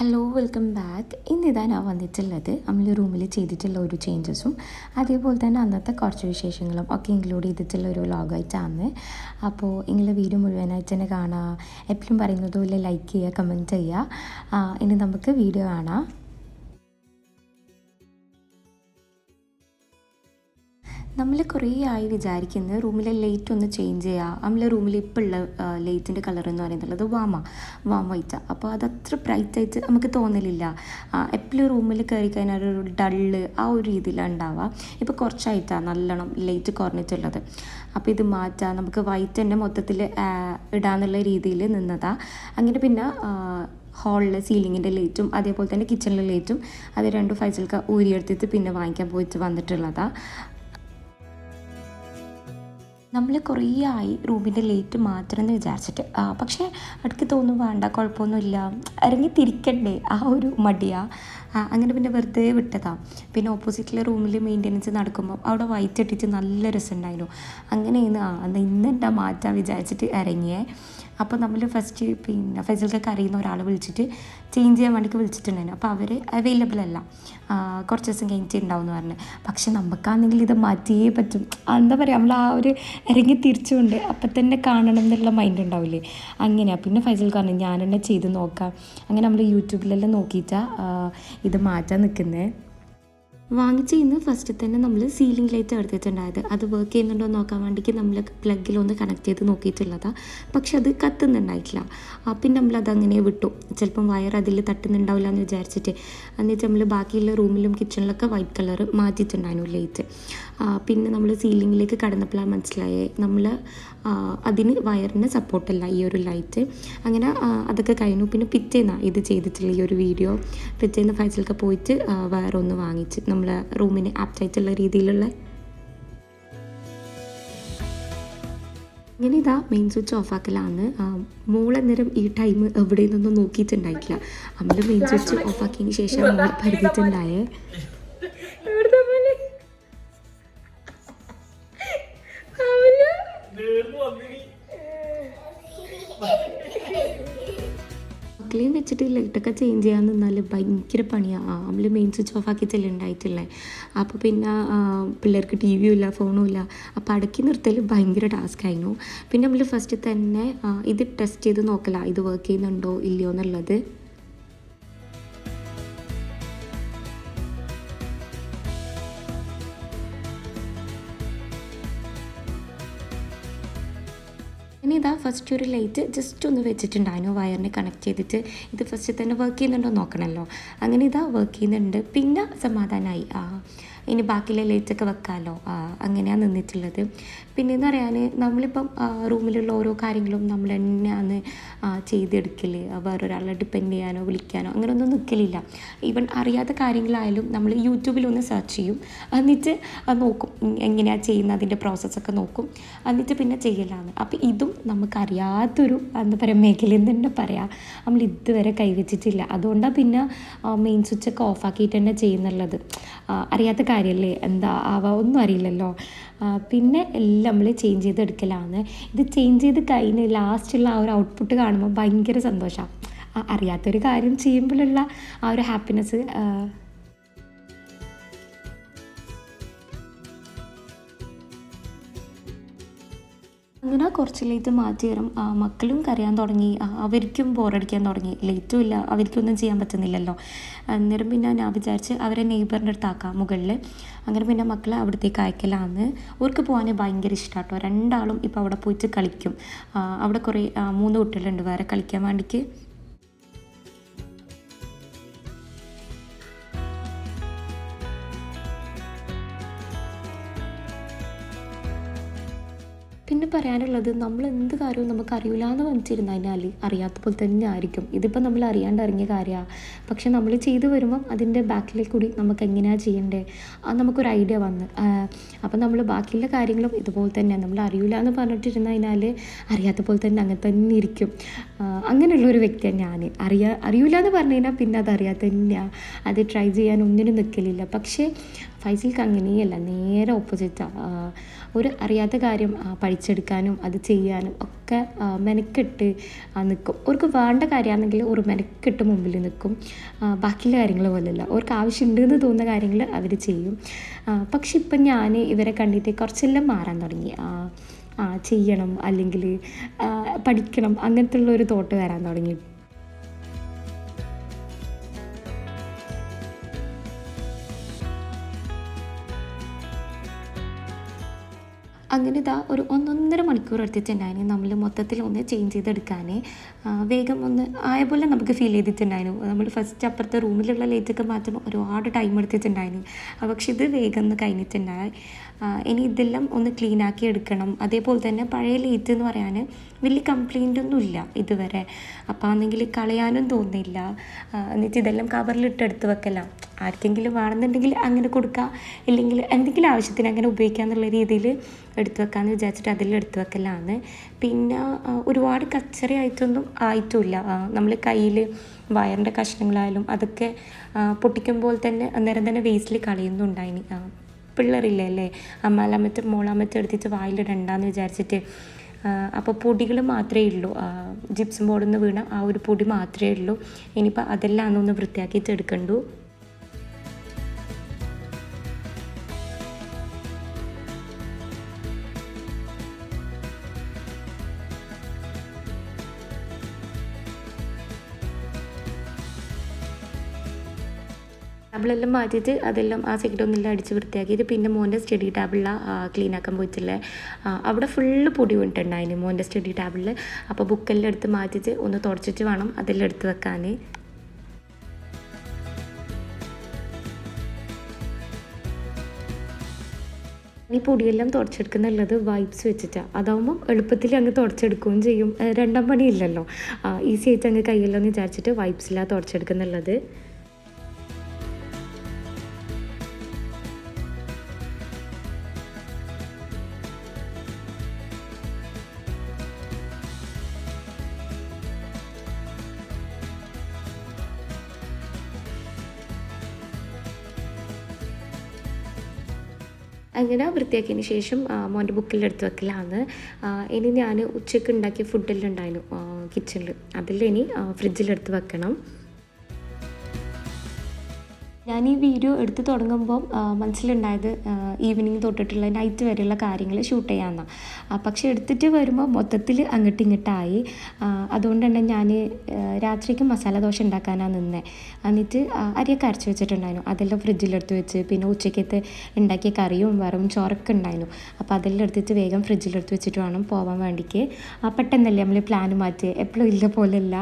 Hello welcome back ഇന്നിതാ ഞാൻ വന്നിട്ടുള്ളത് നമ്മൾ റൂമിൽ ചെയ്തിട്ടുള്ള ഒരു ചേഞ്ചസും അതേപോലെ തന്നെ അന്നത്തെ കുറച്ച് വിശേഷങ്ങളും ഒക്കെ ഇൻക്ലൂഡ് ചെയ്തിട്ടുള്ള ഒരു വ്ളോഗായിട്ടാണ് അപ്പോൾ നിങ്ങളെ വീഡിയോ മുഴുവനായിട്ട് തന്നെ കാണാം. എപ്പോഴും പറയുന്നതുപോലെ ലൈക്ക് ചെയ്യുക കമന്റ് ചെയ്യുക. ഇനി നമുക്ക് വീഡിയോ കാണാം. നമ്മൾ കുറേ ആയി വിചാരിക്കുന്നത് റൂമിലെ ലൈറ്റ് ഒന്ന് ചേഞ്ച് ചെയ്യുക നമ്മളെ റൂമിൽ ഇപ്പോൾ ഉള്ള ലൈറ്റിന്റെ കളർ എന്ന് പറയുന്നത് വാമ വാം വൈറ്റ് അപ്പോൾ അത് അത്ര ബ്രൈറ്റ് ആയിട്ട് നമുക്ക് തോന്നലില്ല. എപ്പോഴും റൂമിൽ കയറി കഴിഞ്ഞാൽ ഒരു ഡള്ള് ആ ഒരു രീതിയിലാണ് ഉണ്ടാവുക. ഇപ്പോൾ കുറച്ചായിട്ടാണ് നല്ലോണം ലൈറ്റ് കുറഞ്ഞിട്ടുള്ളത്. അപ്പോൾ ഇത് മാറ്റാം. നമുക്ക് വൈറ്റ് തന്നെ മൊത്തത്തിൽ ഇടാന്നുള്ള രീതിയിൽ നിന്നതാ. അങ്ങനെ പിന്നെ ഹാളിലെ സീലിങ്ങിന്റെ ലൈറ്റും അതേപോലെ തന്നെ കിച്ചണിലെ ലൈറ്റും അത് രണ്ടും ഫൈസൽക്ക് ഊരിയെടുത്തിട്ട് പിന്നെ വാങ്ങിക്കാൻ പോയിട്ട് വന്നിട്ടുള്ളതാണ് നമ്മൾ കുറേ ആയി റൂമിന്റെ ലേറ്റ് മാത്രം എന്ന് വിചാരിച്ചിട്ട് പക്ഷേ ഇടയ്ക്ക് തോന്നും വേണ്ട കുഴപ്പമൊന്നുമില്ല ഇറങ്ങി തിരിക്കണ്ടേ? ആ ഒരു മടിയാ. അങ്ങനെ പിന്നെ വെറുതെ വിട്ടതാ. പിന്നെ ഓപ്പോസിറ്റിലെ റൂമിൽ മെയിന്റനൻസ് നടക്കുമ്പോൾ അവിടെ വൈറ്റ് ഇട്ടിട്ട് നല്ല രസമുണ്ടായിരുന്നു അങ്ങനെയെന്ന് ആ എന്നാൽ ഇന്നെന്താ മാറ്റാൻ വിചാരിച്ചിട്ട് ഇറങ്ങിയേ അപ്പോൾ നമ്മൾ ഫസ്റ്റ് പിന്നെ ഫെസിൽക്കൊക്കെ അറിയുന്ന ഒരാൾ വിളിച്ചിട്ട് ചേഞ്ച് ചെയ്യാൻ വേണ്ടി വിളിച്ചിട്ടുണ്ടായിരുന്നു. അപ്പോൾ അവർ അവൈലബിൾ അല്ല. കുറച്ച് ദിവസം കഴിഞ്ഞിട്ട് ഉണ്ടാവും എന്ന് പറഞ്ഞു. പക്ഷെ നമുക്കാണെങ്കിൽ ഇത് മാറ്റിയേ പറ്റും. എന്താ പറയുക നമ്മൾ ആ ഒരു ഇറങ്ങി തിരിച്ചുകൊണ്ട് അപ്പം തന്നെ കാണണം എന്നുള്ള മൈൻഡ് ഉണ്ടാവില്ലേ അങ്ങനെയാണ് പിന്നെ ഫൈസൽ പറഞ്ഞു ഞാൻ തന്നെ ചെയ്ത് നോക്കാം. അങ്ങനെ നമ്മൾ യൂട്യൂബിലെല്ലാം നോക്കിയിട്ടാണ് ഇത് മാറ്റാൻ നിൽക്കുന്നത് വാങ്ങിച്ച് ഇന്ന് ഫസ്റ്റ് തന്നെ നമ്മൾ സീലിംഗ് ലൈറ്റ് എടുത്തിട്ടുണ്ടായത്. അത് വർക്ക് ചെയ്യുന്നുണ്ടോ നോക്കാൻ വേണ്ടിക്ക് നമ്മൾ പ്ലഗിലൊന്ന് കണക്ട് ചെയ്ത് നോക്കിയിട്ടുള്ളതാണ് പക്ഷെ അത് കത്തുന്നുണ്ടായിട്ടില്ല. പിന്നെ നമ്മൾ അതങ്ങനെ വിട്ടു. ചിലപ്പം വയർ അതിൽ തട്ടുന്നുണ്ടാവില്ല എന്ന് വിചാരിച്ചിട്ട്. എന്നിട്ട് നമ്മൾ ബാക്കിയുള്ള റൂമിലും കിച്ചണിലൊക്കെ വൈറ്റ് കളർ മാറ്റിയിട്ടുണ്ടായിരുന്നു ലൈറ്റ് പിന്നെ നമ്മൾ സീലിങ്ങിലേക്ക് കടന്നപ്പോഴാണ് മനസ്സിലായേ നമ്മൾ അതിന് വയറിന് സപ്പോർട്ടല്ല ഈ ഒരു ലൈറ്റ് അങ്ങനെ അതൊക്കെ കഴിഞ്ഞു. പിന്നെ പിറ്റേന്നാണ് ഇത് ചെയ്തിട്ടുള്ള ഈ ഒരു വീഡിയോ പിറ്റേന്ന് ഫൈസലൊക്കെ പോയിട്ട് വയറൊന്ന് വാങ്ങിച്ച് നമ്മളെ റൂമിന് ആപ്റ്റായിട്ടുള്ള രീതിയിലുള്ള. ഇങ്ങനെ ഇതാ മെയിൻ സ്വിച്ച് ഓഫ് ആക്കലാണ്. മോളന്നേരം ഈ ടൈം എവിടെ നിന്നൊന്നും നോക്കിയിട്ടുണ്ടായിട്ടില്ല. നമ്മൾ മെയിൻ സ്വിച്ച് ഓഫ് ആക്കിയതിന് ശേഷം മോളെ പരിധിയിട്ടുണ്ടായേ വെച്ചിട്ട് ലൈറ്റൊക്കെ ചേഞ്ച് ചെയ്യാൻ നിന്നാൽ ഭയങ്കര പണിയാണ് നമ്മൾ മെയിൻ സ്വിച്ച് ഓഫ് ആക്കിയിട്ടല്ലേ ഉണ്ടായിട്ടില്ലേ അപ്പോൾ പിന്നെ പിള്ളേർക്ക് ടി വിയും ഇല്ല ഫോണും ഇല്ല. അപ്പോൾ അടക്കി നിർത്തൽ ഭയങ്കര ടാസ്ക് ആയിരുന്നു. പിന്നെ നമ്മൾ ഫസ്റ്റ് തന്നെ ഇത് ടെസ്റ്റ് ചെയ്ത് നോക്കല. ഇത് വർക്ക് ചെയ്യുന്നുണ്ടോ ഇല്ലയോ എന്നുള്ളത് ഫസ്റ്റ് ഒരു ലൈറ്റ് ജസ്റ്റ് ഒന്ന് വെച്ചിട്ടുണ്ടായിരുന്നു. വയറിനെ കണക്ട് ചെയ്തിട്ട്. ഇത് ഫസ്റ്റ് തന്നെ വർക്ക് ചെയ്യുന്നുണ്ടോ നോക്കണമല്ലോ അങ്ങനെ ഇതാ വർക്ക് ചെയ്യുന്നുണ്ട്. പിന്നെ സമാധാനമായി ആ ഇനി ബാക്കിയുള്ള ലൈറ്റൊക്കെ വെക്കാമല്ലോ അങ്ങനെയാണ് നിന്നിട്ടുള്ളത്. പിന്നെ എന്ന് പറയാൻ നമ്മളിപ്പം റൂമിലുള്ള ഓരോ കാര്യങ്ങളും നമ്മൾ തന്നെയാണ് ചെയ്തെടുക്കൽ വേറൊരാളെ ഡിപ്പെൻഡ് ചെയ്യാനോ വിളിക്കാനോ അങ്ങനെയൊന്നും നിൽക്കലില്ല ഈവൻ അറിയാത്ത കാര്യങ്ങളായാലും നമ്മൾ യൂട്യൂബിലൊന്ന് സെർച്ച് ചെയ്യും. എന്നിട്ട് നോക്കും എങ്ങനെയാണ് ചെയ്യുന്നത് അതിന്റെ പ്രോസസ്സൊക്കെ നോക്കും. എന്നിട്ട് പിന്നെ ചെയ്യലാണ്. അപ്പോൾ ഇതും നമുക്കറിയാത്തൊരു എന്താ പറയുക മേഖലയിൽ തന്നെ പറയാം. നമ്മൾ ഇതുവരെ കൈവച്ചിട്ടില്ല. അതുകൊണ്ടാണ് പിന്നെ മെയിൻ സ്വിച്ചൊക്കെ ഓഫാക്കിയിട്ട് തന്നെ ചെയ്യുന്നുള്ളത്. അറിയാത്ത അറിയാത്ത കാര്യമല്ലേ എന്താ ആവാ ഒന്നും അറിയില്ലല്ലോ. പിന്നെ എല്ലാം നമ്മൾ ചേഞ്ച് ചെയ്തെടുക്കലാണ്. ഇത് ചേഞ്ച് ചെയ്ത് കഴിഞ്ഞ് ലാസ്റ്റുള്ള ആ ഒരു ഔട്ട്പുട്ട് കാണുമ്പോൾ ഭയങ്കര സന്തോഷമാണ് അറിയാത്തൊരു കാര്യം ചെയ്യുമ്പോഴുള്ള ആ ഒരു ഹാപ്പിനെസ് അങ്ങനെ കുറച്ച് ലേറ്റ് മാറ്റി തരും മക്കളും കരയാൻ തുടങ്ങി. അവർക്കും ബോറടിക്കാൻ തുടങ്ങി. ലേറ്റും ഇല്ല അവർക്കൊന്നും ചെയ്യാൻ പറ്റുന്നില്ലല്ലോ. അന്നേരം പിന്നെ ഞാൻ വിചാരിച്ച് അവരെ നെയ്ബറിന്റെ അടുത്താക്കാം മുകളിൽ. അങ്ങനെ പിന്നെ മക്കളെ അവിടത്തേക്ക് അയക്കലാന്ന്. അവർക്ക് പോകാനേ ഭയങ്കര ഇഷ്ടമാട്ടോ രണ്ടാളും ഇപ്പോൾ അവിടെ പോയിട്ട് കളിക്കും. അവിടെ കുറേ മൂന്ന് കുട്ടികളുണ്ട്. വേറെ കളിക്കാൻ വേണ്ടിക്ക് പിന്നെ പറയാനുള്ളത് നമ്മൾ എന്ത് കാര്യവും നമുക്ക് അറിയില്ല എന്ന് കഴിഞ്ഞാൽ അറിയാത്ത പോലെ തന്നെ ആയിരിക്കും. ഇതിപ്പോൾ നമ്മൾ അറിയാണ്ട് ഇറങ്ങിയ കാര്യമാണ് പക്ഷെ നമ്മൾ ചെയ്തു വരുമ്പം അതിന്റെ ബാക്കിലേക്ക് കൂടി നമുക്ക് എങ്ങനെയാണ് ചെയ്യേണ്ടത് അത് നമുക്കൊരു ഐഡിയ വന്ന് അപ്പം നമ്മൾ ബാക്കിയുള്ള കാര്യങ്ങളും ഇതുപോലെ തന്നെ നമ്മൾ അറിയില്ല എന്ന് പറഞ്ഞിട്ടിരുന്നതിനാൽ അറിയാത്ത പോലെ തന്നെ അങ്ങനെ തന്നെ ഇരിക്കും. അങ്ങനെയുള്ളൊരു വ്യക്തിയാണ് ഞാൻ അറിയാ അറിയില്ല എന്ന് പറഞ്ഞു കഴിഞ്ഞാൽ പിന്നെ അത് അറിയാത്ത തന്നെയാണ് അത് ട്രൈ ചെയ്യാൻ ഒന്നിനും നിൽക്കലില്ല പക്ഷേ ഫൈസൽക്ക് അങ്ങനെയല്ല നേരെ ഓപ്പോസിറ്റാണ് ഒരു അറിയാത്ത കാര്യം പഠിച്ചെടുക്കാനും അത് ചെയ്യാനും ഒക്കെ മെനക്കെട്ട് നിൽക്കും അവർക്ക് വേണ്ട കാര്യമാണെങ്കിൽ ഒരു മെനക്കെട്ട് മുമ്പിൽ നിൽക്കും ബാക്കിയുള്ള കാര്യങ്ങൾ പോലെയല്ല അവർക്ക് ആവശ്യമുണ്ടെന്ന് തോന്നുന്ന കാര്യങ്ങൾ അവർ ചെയ്യും. പക്ഷെ ഇപ്പം ഞാൻ ഇവരെ കണ്ടിട്ട് കുറച്ചെല്ലാം മാറാൻ തുടങ്ങി. ചെയ്യണം അല്ലെങ്കിൽ പഠിക്കണം അങ്ങനത്തെ ഉള്ള ഒരു തോട്ട് വരാൻ തുടങ്ങി. അങ്ങനെ ഇതാ ഒരു ഒന്നൊന്നര മണിക്കൂർ എടുത്തിട്ടുണ്ടായിരുന്നു നമ്മൾ മൊത്തത്തിൽ ഒന്ന് ചേഞ്ച് ചെയ്തെടുക്കാൻ വേഗം ഒന്ന് ആയ പോലെ നമുക്ക് ഫീൽ ചെയ്തിട്ടുണ്ടായിരുന്നു നമ്മൾ ഫസ്റ്റ് അപ്പുറത്തെ റൂമിലുള്ള ലൈറ്റൊക്കെ മാറ്റുമ്പോൾ ഒരുപാട് ടൈം എടുത്തിട്ടുണ്ടായിരുന്നു പക്ഷെ ഇത് വേഗം ഒന്ന് കഴിഞ്ഞിട്ടുണ്ടായി. ഇനി ഇതെല്ലാം ഒന്ന് ക്ലീൻ ആക്കി എടുക്കണം. അതേപോലെ തന്നെ പഴയ ലേറ്റ് എന്ന് പറയാൻ വലിയ കംപ്ലൈന്റ് ഒന്നും ഇല്ല ഇതുവരെ. അപ്പോൾ ആണെങ്കിൽ കളയാനും തോന്നില്ല. എന്നിട്ട് ഇതെല്ലാം കവറിലിട്ട് എടുത്ത് വെക്കലാം. ആർക്കെങ്കിലും വേണമെന്നുണ്ടെങ്കിൽ അങ്ങനെ കൊടുക്കുക ഇല്ലെങ്കിൽ എന്തെങ്കിലും ആവശ്യത്തിന് അങ്ങനെ ഉപയോഗിക്കുക എന്നുള്ള രീതിയിൽ എടുത്തു വെക്കാമെന്ന് വിചാരിച്ചിട്ട് അതിൽ എടുത്തു വെക്കലാണ്. പിന്നെ ഒരുപാട് കച്ചറി കച്ചറയായിട്ടൊന്നും ആയിട്ടുമില്ല നമ്മൾ കയ്യിൽ വയറിന്റെ കഷ്ണങ്ങളായാലും അതൊക്കെ പൊട്ടിക്കുമ്പോൾ തന്നെ അന്നേരം തന്നെ വേസ്റ്റിൽ കളയുന്നുണ്ടായിനി. പിള്ളേരില്ലേ അല്ലേ അമ്മാലാമത്തെ മോളാമത്തെ എടുത്തിട്ട് വായിലിടണ്ടെന്ന് വിചാരിച്ചിട്ട്. അപ്പോൾ പൊടികൾ മാത്രമേ ഉള്ളൂ. ജിപ്സം ബോർഡിൽ നിന്ന് വീണ ആ ഒരു പൊടി മാത്രമേ ഉള്ളൂ. ഇനിയിപ്പോൾ അതെല്ലാം ഒന്ന് വൃത്തിയാക്കിയിട്ട് എടുക്കണ്ടു. ടേബിളെല്ലാം മാറ്റിയിട്ട് അതെല്ലാം ആ സൈഡൊന്നെല്ലാം അടിച്ച് വൃത്തിയാക്കിയിട്ട് പിന്നെ മോന്റെ സ്റ്റഡി ടേബിളിൽ ക്ലീൻ ആക്കാൻ പോയിട്ടില്ലേ. അവിടെ ഫുള്ള് പൊടി വീണിട്ടുണ്ടായിന് മോന്റെ സ്റ്റഡി ടേബിളിൽ അപ്പോൾ ബുക്കെല്ലാം എടുത്ത് മാറ്റിയിട്ട് ഒന്ന് തുടച്ചിട്ട് വേണം അതെല്ലാം എടുത്ത് വെക്കാൻ. ഈ പൊടിയെല്ലാം തുടച്ചെടുക്കുന്നുള്ളത് വൈപ്സ് വെച്ചിട്ടാണ് അതാവുമ്പം എളുപ്പത്തിൽ അങ്ങ് തുടച്ചെടുക്കുകയും ചെയ്യും. രണ്ടാം പണിയില്ലല്ലോ. ഈസി ആയിട്ട് അങ്ങ് കയ്യെല്ലാം എന്ന് വിചാരിച്ചിട്ട് വൈപ്സിലാണ് തുടച്ചെടുക്കുന്നുള്ളത്. അങ്ങനെ വൃത്തിയാക്കിയതിന് ശേഷം മോന്റെ ബുക്കിൽ എടുത്ത് വെക്കലാണ്. ഇനി ഞാൻ ഉച്ചയ്ക്ക് ഉണ്ടാക്കിയ ഫുഡെല്ലാം ഉണ്ടായിരുന്നു കിച്ചണിൽ അതെല്ലാം ഇനി ഫ്രിഡ്ജിലെടുത്ത് വെക്കണം. ഞാൻ ഈ വീഡിയോ എടുത്ത് തുടങ്ങുമ്പോൾ മനസ്സിലുണ്ടായത് ഈവനിങ് തൊട്ടിട്ടുള്ള നൈറ്റ് വരെയുള്ള കാര്യങ്ങൾ ഷൂട്ട് ചെയ്യാമെന്നാണ് പക്ഷെ എടുത്തിട്ട് വരുമ്പോൾ മൊത്തത്തിൽ അങ്ങോട്ടും ഇങ്ങോട്ടായി. അതുകൊണ്ട് തന്നെ ഞാൻ രാത്രിക്ക് മസാല ദോശ ഉണ്ടാക്കാനാണ് നിന്നത് എന്നിട്ട് അരിയൊക്കെ അരച്ച് വെച്ചിട്ടുണ്ടായിരുന്നു. അതെല്ലാം ഫ്രിഡ്ജിലെടുത്ത് വെച്ച് പിന്നെ ഉച്ചയ്ക്കത്തെ ഉണ്ടാക്കിയ കറിയും വെറും ചോറൊക്കെ ഉണ്ടായിരുന്നു. അപ്പോൾ അതെല്ലാം എടുത്തിട്ട് വേഗം ഫ്രിഡ്ജിലെടുത്ത് വെച്ചിട്ട് വേണം പോകാൻ വേണ്ടിക്ക്. പെട്ടെന്നല്ലേ നമ്മൾ പ്ലാൻ മാറ്റി എപ്പോഴും ഇല്ല പോലെയല്ല.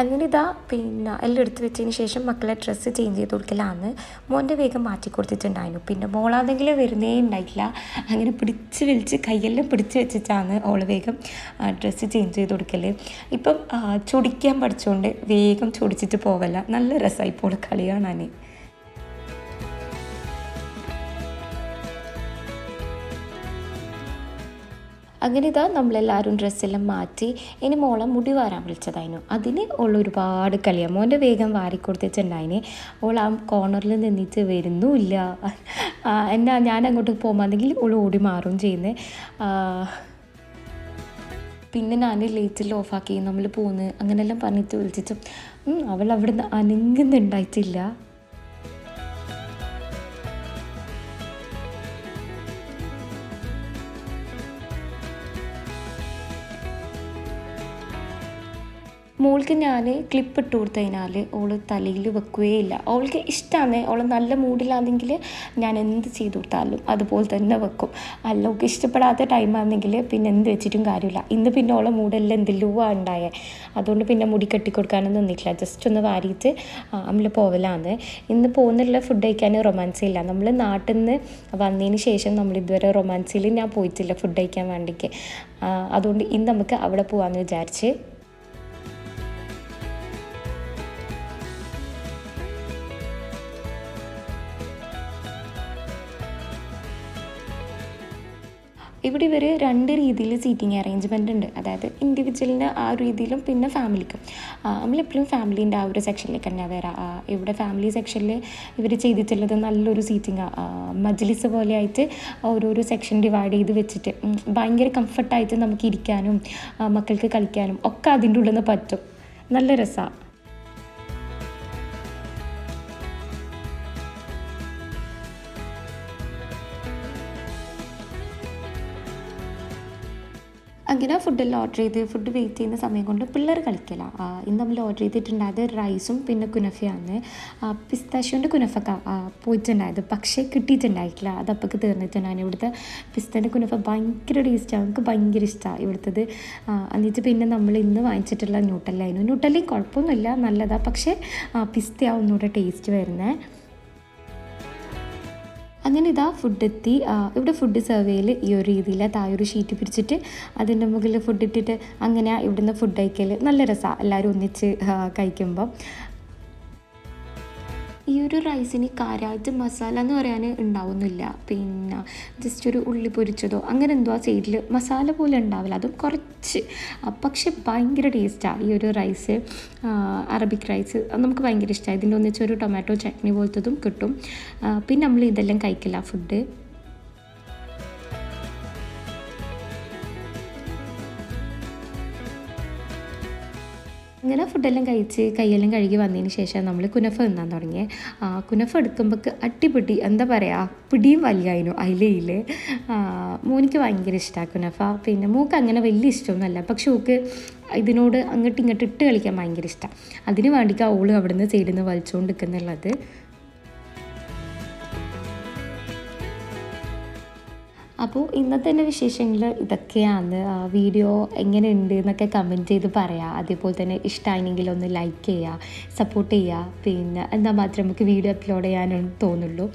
അങ്ങനെ ഇതാ പിന്നെ എല്ലാം എടുത്ത് വെച്ചതിന് ശേഷം മക്കളെ ഡ്രസ്സ് ചേഞ്ച് ചെയ്ത് കൊടുക്കലാന്ന് മോന്റെ വേഗം മാറ്റി കൊടുത്തിട്ടുണ്ടായിരുന്നു. പിന്നെ മോളാണെങ്കിൽ വരുന്നേ ഉണ്ടായിട്ടില്ല. അങ്ങനെ പിടിച്ച് വലിച്ച് കൈയെല്ലാം പിടിച്ച് വെച്ചിട്ടാണ് ഓൾ വേഗം ഡ്രസ്സ് ചേഞ്ച് ചെയ്ത് കൊടുക്കൽ ഇപ്പം ചുടിക്കാൻ പഠിച്ചുകൊണ്ട് വേഗം ചൊടിച്ചിട്ട് പോവല്ല. നല്ല രസമായി ഇപ്പോൾ കളി കാണാൻ അങ്ങനെ ഇതാ നമ്മളെല്ലാവരും ഡ്രസ്സെല്ലാം മാറ്റി. ഇനി മോളെ മുടി വാരാൻ വിളിച്ചതായിരുന്നു അതിന് ഓൾ ഒരുപാട് കളിയാണ് മോന്റെ വേഗം വാരി കൊടുത്തിട്ടുണ്ടായിന് ഓൾ ആ കോർണറിൽ നിന്നിട്ട് വരുന്നുമില്ല എന്നാ ഞാൻ അങ്ങോട്ട് പോകുമ്പോൾ ഓൾ ഓടി മാറും ചെയ്യുന്നത് പിന്നെ ഞാൻ ലേറ്റിൽ ഓഫാക്കി നമ്മൾ പോന്ന് അങ്ങനെയെല്ലാം പറഞ്ഞിട്ട് വിളിച്ചിട്ടും അവൾ അവിടെ നിന്ന് അനങ്ങുന്നുണ്ടായിട്ടില്ല. മോൾക്ക് ഞാൻ ക്ലിപ്പ് ഇട്ട് കൊടുത്തു കഴിഞ്ഞാൽ ഓൾ തലയിൽ വെക്കുകയില്ല. അവൾക്ക് ഇഷ്ടമാണ് അവൾ നല്ല മൂഡിലാണെങ്കിൽ ഞാൻ എന്ത് ചെയ്തു കൊടുത്താലും അതുപോലെ തന്നെ വെക്കും. അല്ല അവൾക്ക് ഇഷ്ടപ്പെടാത്ത ടൈമാണെങ്കിൽ പിന്നെ എന്ത് വെച്ചിട്ടും കാര്യമില്ല. ഇന്ന് പിന്നെ ഓളെ മൂടെല്ലാം എന്തെല്ലോ ഉണ്ടായേ? അതുകൊണ്ട് പിന്നെ മുടി കെട്ടി കൊടുക്കാനൊന്നും നിന്നിട്ടില്ല. ജസ്റ്റ് ഒന്ന് വാരിയിട്ട് നമ്മൾ പോവലാണ്. ഇന്ന് പോകുന്നുള്ള ഫുഡ് കഴിക്കാൻ റൊമാൻസ് ഇല്ല. നമ്മൾ നാട്ടിൽ നിന്ന് വന്നതിന് ശേഷം നമ്മൾ ഇതുവരെ റൊമാൻസിൽ ഞാൻ പോയിട്ടില്ല ഫുഡ് കഴിക്കാൻ വേണ്ടിക്ക്. അതുകൊണ്ട് ഇന്ന് നമുക്ക് അവിടെ പോകാമെന്ന് വിചാരിച്ച് ഇവിടെ ഇവർ രണ്ട് രീതിയിൽ സീറ്റിംഗ് അറേഞ്ച്മെന്റ് ഉണ്ട്. അതായത് ഇൻഡിവിജ്വലിന് ആ രീതിയിലും പിന്നെ ഫാമിലിക്കും നമ്മളെപ്പോഴും ഫാമിലീന്റെ ആ ഒരു സെക്ഷനിലേക്ക് തന്നെ വരാം. ഇവിടെ ഫാമിലി സെക്ഷനിൽ ഇവർ ചെയ്തിട്ടുള്ളത് നല്ലൊരു സീറ്റിംഗ് മജ്ലിസ് പോലെ ആയിട്ട് ഓരോരോ സെക്ഷൻ ഡിവൈഡ് ചെയ്ത് വെച്ചിട്ട് ഭയങ്കര കംഫർട്ടായിട്ട് നമുക്ക് ഇരിക്കാനും മക്കൾക്ക് കളിക്കാനും ഒക്കെ അതിന്റെ ഉള്ളിൽ നിന്ന് പറ്റും. നല്ല രസമാണ് അങ്ങനെ ഫുഡെല്ലാം ഓർഡർ ചെയ്ത് ഫുഡ് വെയിറ്റ് ചെയ്യുന്ന സമയം കൊണ്ട് പിള്ളേർ കളിക്കില്ല ഇന്ന് നമ്മൾ ഓർഡർ ചെയ്തിട്ടുണ്ടായത് റൈസും പിന്നെ കുനഫയാണ്. പിസ്താഷ്യോന്റെ കുനഫക്ക പോയിട്ടുണ്ടായത്. പക്ഷേ കിട്ടിയിട്ടുണ്ടായിട്ടില്ല. അത് അപ്പൊക്ക് തീർന്നിട്ടുണ്ടായിരുന്നു ഇവിടുത്തെ പിസ്തന്റെ കുനഫ ഭയങ്കര ടേസ്റ്റാണ് നമുക്ക് ഭയങ്കര ഇഷ്ടമാണ് ഇവിടുത്തത്. എന്നിട്ട് പിന്നെ നമ്മൾ ഇന്ന് വാങ്ങിച്ചിട്ടുള്ള ന്യൂട്ടല്ലായിരുന്നു. ന്യൂട്ടല്ലയും കുഴപ്പമൊന്നുമില്ല. നല്ലതാണ് പക്ഷേ പിസ്തയാണ് ഒന്നുകൂടെ ടേസ്റ്റ് വരുന്നത് അങ്ങനെ ഇതാ ഫുഡ് എത്തി ഇവിടെ ഫുഡ് സെർവ് ചെയ്യൽ ഈ ഒരു രീതിയിൽ താഴെ ഒരു ഷീറ്റ് പിരിച്ചിട്ട് അതിന്റെ മുകളിൽ ഫുഡ് ഇട്ടിട്ട് അങ്ങനെ ഇവിടുന്ന് ഫുഡ് കഴിക്കൽ നല്ല രസമാണ് എല്ലാവരും ഒന്നിച്ച് ആ, കഴിക്കുമ്പം. ഈ ഒരു റൈസിന് കാര്യമായിട്ട് മസാല എന്ന് പറയാൻ ഉണ്ടാവുന്നില്ല. പിന്നെ ജസ്റ്റ് ഒരു ഉള്ളി പൊരിച്ചതോ അങ്ങനെ എന്തോ ആ സൈഡിൽ മസാല പോലെ ഉണ്ടാവില്ല. അതും കുറച്ച്. പക്ഷെ ഭയങ്കര ടേസ്റ്റാണ് ഈ ഒരു റൈസ് അറബിക് റൈസ് നമുക്ക് ഭയങ്കര ഇഷ്ടമായി ഇതിന്റെ ഒന്നിച്ചൊരു ടൊമാറ്റോ ചട്നി പോലത്തതും കിട്ടും. പിന്നെ നമ്മൾ ഇതെല്ലാം കഴിക്കില്ല. ഫുഡ് ഇങ്ങനെ ഫുഡെല്ലാം കഴിച്ച് കൈയെല്ലാം കഴുകി വന്നതിന് ശേഷം നമ്മൾ കുനഫ തിന്നാൻ തുടങ്ങി ആ, കുനഫ എടുക്കുമ്പോൾ അട്ടിപ്പിടി എന്താ പറയുക പിടിയും വലിയായിരുന്നു അയിലയിൽ മോനിക്ക് ഭയങ്കര ഇഷ്ടമാണ് കുനഫ. പിന്നെ മൂക്ക് അങ്ങനെ വലിയ ഇഷ്ടമൊന്നുമല്ല പക്ഷെ ഓക്ക് ഇതിനോട് അങ്ങോട്ട് ഇങ്ങോട്ട് ഇട്ട് കളിക്കാൻ ഭയങ്കര ഇഷ്ടമാണ് അതിന് വേണ്ടിയിട്ട് ഓൾ അവിടെ നിന്ന് സൈഡിൽ നിന്ന് വലിച്ചുകൊണ്ട് നിൽക്കുന്നുള്ളത് അപ്പോൾ ഇന്നത്തെ എന്റെ വിശേഷങ്ങൾ ഇതൊക്കെയാണ്. വീഡിയോ എങ്ങനെ ഉണ്ട് എന്നൊക്കെ കമന്റ് ചെയ്ത് പറയാം. അതേപോലെ തന്നെ ഇഷ്ടമായെങ്കിൽ ഒന്ന് ലൈക്ക് ചെയ്യുക സപ്പോർട്ട് ചെയ്യുക പിന്നെ എന്താ മാത്രം നമുക്ക് വീഡിയോ അപ്ലോഡ് ചെയ്യാനും തോന്നുള്ളൂ.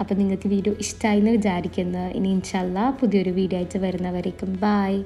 അപ്പോൾ നിങ്ങൾക്ക് വീഡിയോ ഇഷ്ടമായി എന്ന് വിചാരിക്കുന്നു. ഇനി ഇൻഷല്ല പുതിയൊരു വീഡിയോ ആയിട്ട് വരുന്നവരേക്കും. ബായ്